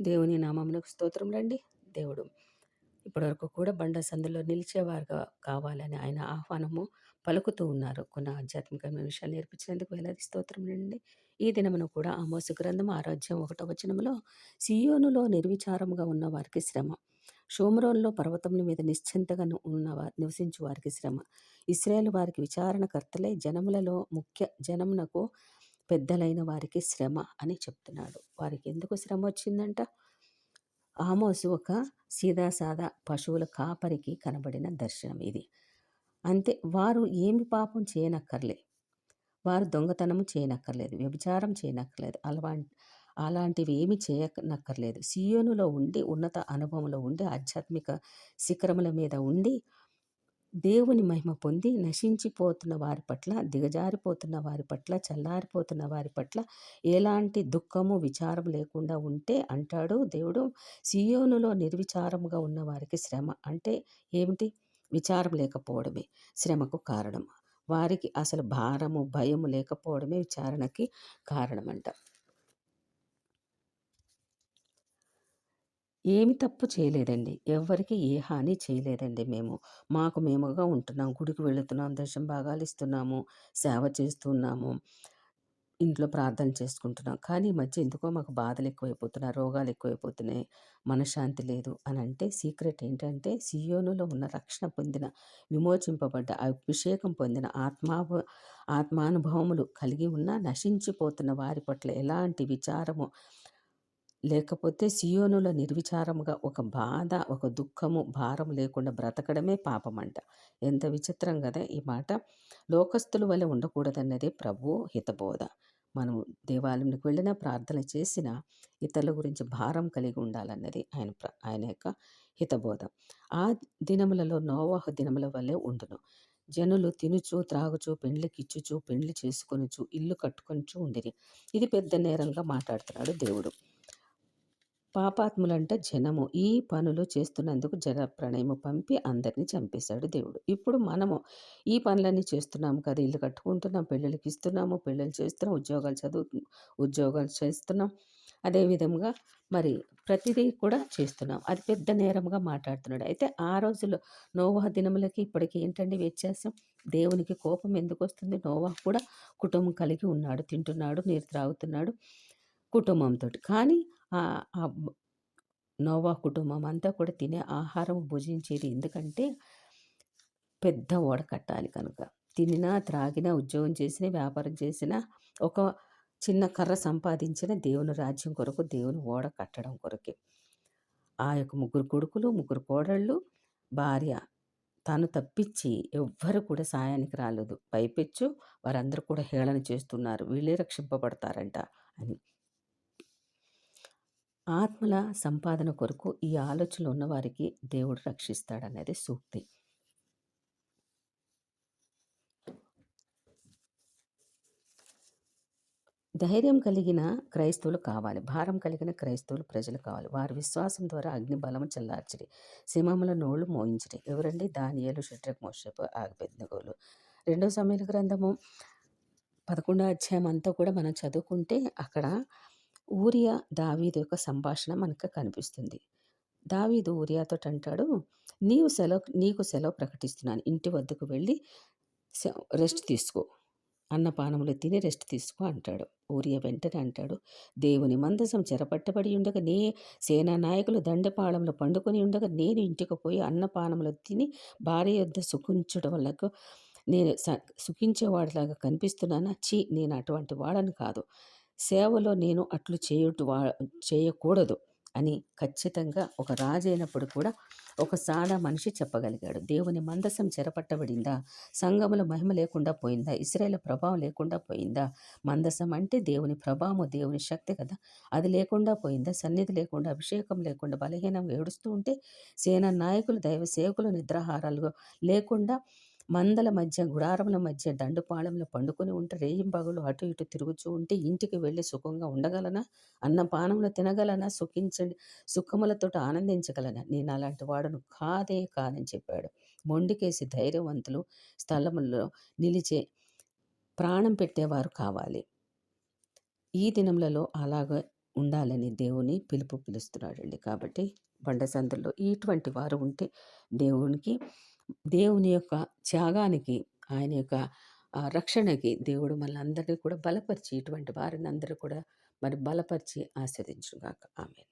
దేవుని నామమునకు స్తోత్రములండి. రండి దేవుడు ఇప్పటివరకు కూడా బండ సందులో నిలిచేవారుగా కావాలని ఆయన ఆహ్వానము పలుకుతూ ఉన్నారు. కొన్ని ఆధ్యాత్మికమైన విషయాలు నేర్పించినందుకు వేలాది స్తోత్రం రండి ఈ దినమును కూడా ఆమోసు గ్రంథం ఆరాధ్యం ఒకటో వచనంలో సియోనులో నిర్విచారముగా ఉన్న వారికి శ్రమ షోమరోన్లో పర్వతముల మీద నిశ్చింతగా ఉన్న నివసించు వారికి శ్రమ ఇస్రాయేల్ వారికి విచారణకర్తలై జనములలో ముఖ్య జనమునకు పెద్దలైన వారికి శ్రమ అని చెప్తున్నాడు. వారికి ఎందుకు శ్రమ వచ్చిందంట? ఆమోసు ఒక సీదాసాదా పశువుల కాపరికి కనబడిన దర్శనం ఇది. అంతే వారు ఏమి పాపం చేయనక్కర్లే. వారు దొంగతనము చేయనక్కర్లేదు వ్యభిచారం చేయనక్కర్లేదు అలవా అలాంటివి ఏమి చేయనక్కర్లేదు. సియోనులో ఉండి ఉన్నత అనుభవంలో ఉండి ఆధ్యాత్మిక శిఖరముల మీద ఉండి దేవుని మహిమ పొంది నశించిపోతున్న వారి పట్ల దిగజారిపోతున్న వారి పట్ల చల్లారిపోతున్న వారి పట్ల ఎలాంటి దుఃఖము విచారం లేకుండా ఉంటే అంటాడు దేవుడు. సియోనులో నిర్విచారముగా ఉన్న వారికి శ్రమ అంటే ఏమిటి? విచారం లేకపోవడమే శ్రమకు కారణం. వారికి అసలు భారము భయము లేకపోవడమే విచారణకి కారణమంట. ఏమి తప్పు చేయలేదండి. ఎవరికి ఏ హాని చేయలేదండి మేము. మాకు మేముగా ఉంటున్నాం. గుడికి వెళుతున్నాం, దశమ భాగాలు ఇస్తున్నాము, సేవ చేస్తున్నాము. ఇంట్లో ప్రార్థన చేసుకుంటున్నాం. కానీ ఈ మధ్య ఎందుకో మాకు బాధలు ఎక్కువైపోతున్నాయి, రోగాలు ఎక్కువైపోతున్నాయి, మనశ్శాంతి లేదు అని అంటే సీక్రెట్ ఏంటంటే సియోనులో ఉన్న రక్షణ పొందిన, విమోచింపబడ్డ, అభిషేకం పొందిన ఆత్మా ఆత్మానుభవములు కలిగి ఉన్న నశించిపోతున్న వారి పట్ల ఎలాంటి విచారము లేకపోతే సియోనుల నిర్విచారముగా ఒక బాధ ఒక దుఃఖము భారం లేకుండా బ్రతకడమే పాపమంట. ఎంత విచిత్రం కదా ఈ మాట. లోకస్తుల వల్ల ఉండకూడదన్నదే ప్రభు హితబోధ. మనం దేవాలయంకి వెళ్ళినా ప్రార్థన చేసిన ఇతరుల గురించి భారం కలిగి ఉండాలన్నది ఆయన ఆయన యొక్క హితబోధ. ఆ దినములలో నోవాహ దినముల వల్లే ఉండును. జనులు తినుచు త్రాగుచు పెండ్లికిచ్చుచు పెండ్లి చేసుకొనుచు ఇల్లు కట్టుకొనుచు ఉండిరి. ఇది పెద్ద నేరంగా మాట్లాడుతున్నాడు దేవుడు. పాపాత్ములంట జనము ఈ పనులు చేస్తున్నందుకు జన ప్రణయము పంపి అందరినీ చంపేశాడు దేవుడు. ఇప్పుడు మనము ఈ పనులన్నీ చేస్తున్నాము కదా ఇల్లు కట్టుకుంటున్నాం పిల్లలకి ఇస్తున్నాము పిల్లలు చేస్తున్నాం ఉద్యోగాలు చదువు ఉద్యోగాలు చేస్తున్నాం. అదేవిధంగా మరి ప్రతిదీ కూడా చేస్తున్నాం. అది పెద్ద నేరంగా మాట్లాడుతున్నాడు. అయితే ఆ రోజుల్లో నోవాహ దినములకి ఇప్పటికి ఏంటండి వ్యత్యాసం? దేవునికి కోపం ఎందుకు వస్తుంది? నోవా కూడా కుటుంబం కలిగి ఉన్నాడు తింటున్నాడు నీరు త్రాగుతున్నాడు. కుటుంబంతో కానీ నోవా కుటుంబం అంతా కూడా తినే ఆహారం భుజించేది. ఎందుకంటే పెద్ద ఓడ కట్టాలి కనుక. తినినా త్రాగినా ఉద్యోగం చేసిన వ్యాపారం చేసిన ఒక చిన్న కర్ర సంపాదించిన దేవుని రాజ్యం కొరకు దేవుని ఓడ కట్టడం కొరకే. ఆ యొక్క ముగ్గురు కొడుకులు ముగ్గురు కోడళ్ళు భార్య తాను తప్పించి ఎవ్వరు కూడా సాయానికి రాలేదు. పైపెచ్చు వారందరూ కూడా హేళన చేస్తున్నారు. వీళ్ళే రక్షింపబడతారంట అని. ఆత్మల సంపాదన కొరకు ఈ ఆలోచనలు ఉన్నవారికి దేవుడు రక్షిస్తాడనేది సూక్తి. ధైర్యం కలిగిన క్రైస్తవులు కావాలి. భారం కలిగిన క్రైస్తవులు ప్రజలు కావాలి. వారి విశ్వాసం ద్వారా అగ్ని బలము చల్లార్చడి సింహముల నోళ్ళు మోయించడి ఎవరండి? దానియలు షట్రక్ మోషపు ఆగపెద్దగోలు రెండో సమయాల గ్రంథము పదకొండో అధ్యాయం అంతా కూడా మనం చదువుకుంటే అక్కడ ఊరియా దావీదు యొక్క సంభాషణ మనకు కనిపిస్తుంది. దావీదు ఊరియాతో అంటాడు నీవు సెలవు నీకు సెలవు ప్రకటిస్తున్నాను. ఇంటి వద్దకు వెళ్ళి రెస్ట్ తీసుకో. అన్నపానములు తిని రెస్ట్ తీసుకో అంటాడు. ఊరియ వెంటనే అంటాడు దేవుని మందసం చెరపట్టబడి ఉండగా నే సేనా నాయకులు దండపాళంలో పండుకొని ఉండగా నేను ఇంటికి పోయి అన్నపానములు తిని భార్య యొద్ద సుఖించడం వల్ల నేను సుఖించేవాడిలాగా కనిపిస్తున్నానా? చీ నేను అటువంటి వాడని కాదు. సేవలో నేను అట్లు చేయుట వా చేయకూడదు అని ఖచ్చితంగా ఒక రాజైనప్పుడు కూడా ఒక సాడా మనిషి చెప్పగలిగాడు. దేవుని మందసం చెరపట్టబడిందా? సంఘముల మహిమ లేకుండా పోయిందా? ఇస్రాయేల్ ప్రభావం లేకుండా పోయిందా? మందసం అంటే దేవుని ప్రభావం దేవుని శక్తి కదా. అది లేకుండా పోయిందా? సన్నిధి లేకుండా అభిషేకం లేకుండా బలహీనం ఏడుస్తూ ఉంటే సేనా నాయకులు దైవ సేవకులు నిద్రాహారాలు లేకుండా మందల మధ్య గుడారముల మధ్య దండుపాళంలో పండుకొని ఉంటే రేయింబగులు అటు ఇటు తిరుగుతూ ఉంటే ఇంటికి వెళ్ళి సుఖంగా ఉండగలనా? అన్నపానములు తినగలనా? సుఖించండి సుఖములతో ఆనందించగలనా? నేను అలాంటి వాడును కాదే కాదని చెప్పాడు. మొండికేసి ధైర్యవంతులు స్థలముల్లో నిలిచే ప్రాణం పెట్టేవారు కావాలి. ఈ దినములలో అలాగే ఉండాలని దేవుని పిలుపు పిలుస్తున్నాడండి. కాబట్టి బండ సందుల్లో ఇటువంటి వారు ఉంటే దేవునికి దేవుని యొక్క త్యాగానికి ఆయన యొక్క రక్షణకి దేవుడు మనందరినీ కూడా బలపరిచి ఇటువంటి వారిని అందరూ కూడా మరి బలపరిచి ఆస్వాదించుగాక ఆమె